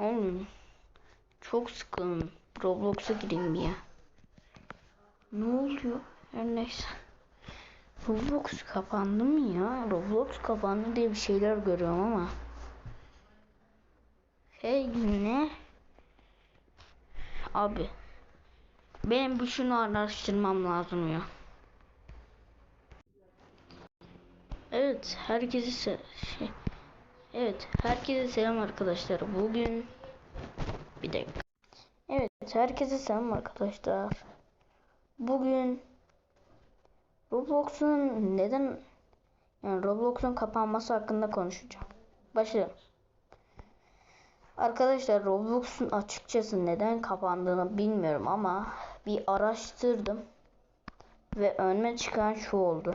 Oğlum çok sıkıldım. Roblox'a gireyim ya. Ne oluyor? Her neyse. Roblox kapandı mı ya? Roblox kapandı diye bir şeyler görüyorum ama. Hey ne? Abi. Benim bu şunu araştırmam lazım ya. Evet, herkese se şey. Evet, herkese selam arkadaşlar. Bugün bir dakika. Evet, herkese selam arkadaşlar. Bugün Roblox'un neden yani Roblox'un kapanması hakkında konuşacağım. Başlayalım. Arkadaşlar Roblox'un açıkçası neden kapandığını bilmiyorum ama bir araştırdım ve önüme çıkan şu oldu.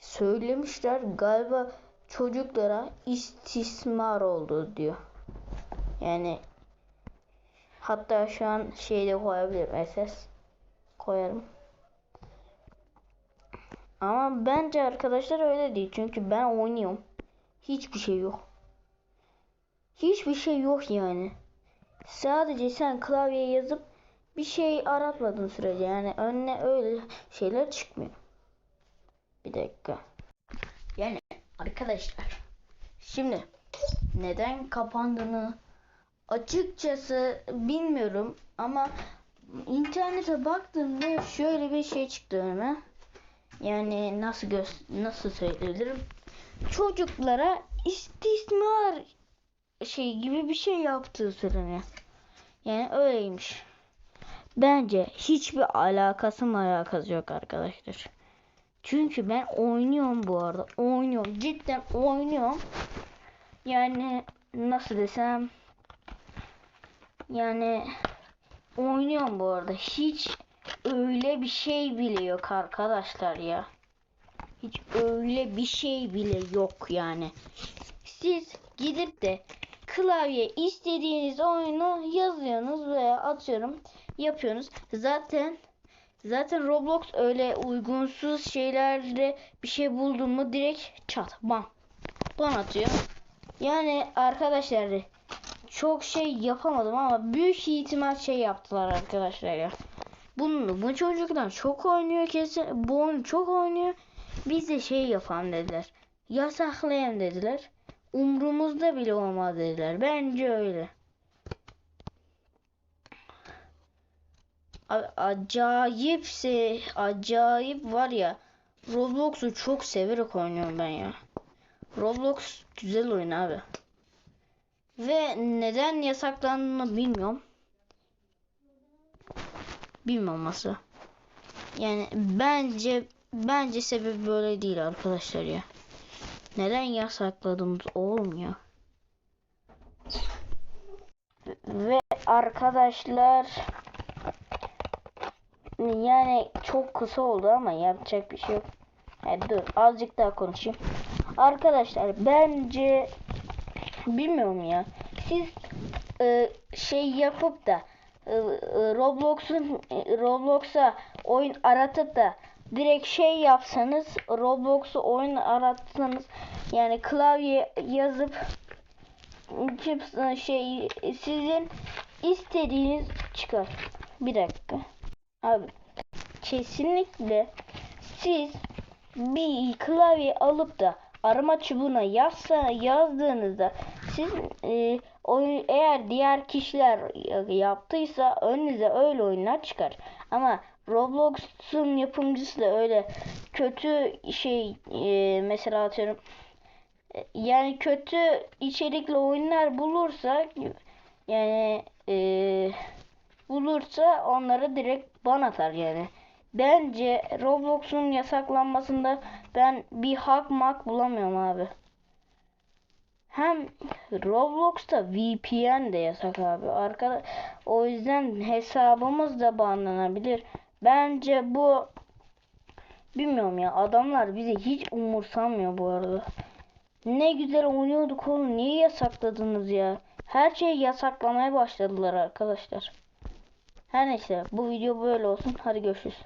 Söylemişler galiba çocuklara istismar oldu diyor. Yani hatta şu an şeyde koyabilirim SS koyarım. Ama bence arkadaşlar öyle değil. Çünkü ben oynuyorum. Hiçbir şey yok. Hiçbir şey yok yani. Sadece sen klavyeye yazıp bir şey aratmadığın sürece yani önüne öyle şeyler çıkmıyor. Bir dakika. Yani arkadaşlar şimdi neden kapandığını açıkçası bilmiyorum ama internete baktığımda şöyle bir şey çıktı önüme. Yani nasıl gö- nasıl söyleyebilirim? Çocuklara istismar şey gibi bir şey yaptığı söyleniyor. Yani öyleymiş. Bence hiçbir alakası mı alakası yok arkadaşlar. Çünkü ben oynuyorum bu arada. Oynuyorum. Cidden oynuyorum. Yani nasıl desem yani oynuyorum bu arada. Hiç öyle bir şey bile yok arkadaşlar ya. Hiç öyle bir şey bile yok yani. Siz gidip de klavye istediğiniz oyunu yazıyorsunuz veya atıyorum yapıyorsunuz. Zaten zaten Roblox öyle uygunsuz şeylerde bir şey buldun mu direkt çat bam ban atıyor. Yani arkadaşlar çok şey yapamadım ama büyük ihtimal şey yaptılar arkadaşlar ya. Bunu bu çocuklar çok oynuyor kesin. Bu oyunu çok oynuyor. Biz de şey yapalım dediler. Yasaklayalım dediler. Umrumuzda bile olmaz dediler. Bence öyle. A- acayipse acayip var ya Roblox'u çok severek oynuyorum ben ya. Roblox güzel oyun abi. Ve neden yasaklandığını bilmiyorum. Bilmiyorum nasıl. Yani bence bence sebebi böyle değil arkadaşlar ya. Neden yasakladınız oğlum ya? Ve arkadaşlar yani çok kısa oldu ama yapacak bir şey yok. Yani dur azıcık daha konuşayım. Arkadaşlar bence bilmiyorum ya. Siz e, şey yapıp da e, e, Roblox'un e, Roblox'a oyun aratıp da direkt şey yapsanız Roblox'u oyun aratsanız yani klavye yazıp şey sizin istediğiniz çıkar. Bir dakika. Abi kesinlikle siz bir klavye alıp da arama çubuğuna yazsa yazdığınızda siz e, oyun eğer diğer kişiler yaptıysa önünüze öyle oyunlar çıkar. Ama Roblox'un yapımcısı da öyle kötü şey e, mesela atıyorum e, yani kötü içerikli oyunlar bulursa yani e, bulursa onları direkt ban atar yani. Bence Roblox'un yasaklanmasında ben bir hak mak bulamıyorum abi. Hem Roblox'ta VPN de yasak abi. Arkada o yüzden hesabımız da banlanabilir. Bence bu bilmiyorum ya adamlar bizi hiç umursamıyor bu arada. Ne güzel oynuyorduk oğlum. Niye yasakladınız ya? Her şeyi yasaklamaya başladılar arkadaşlar. Her neyse bu video böyle olsun. Hadi görüşürüz.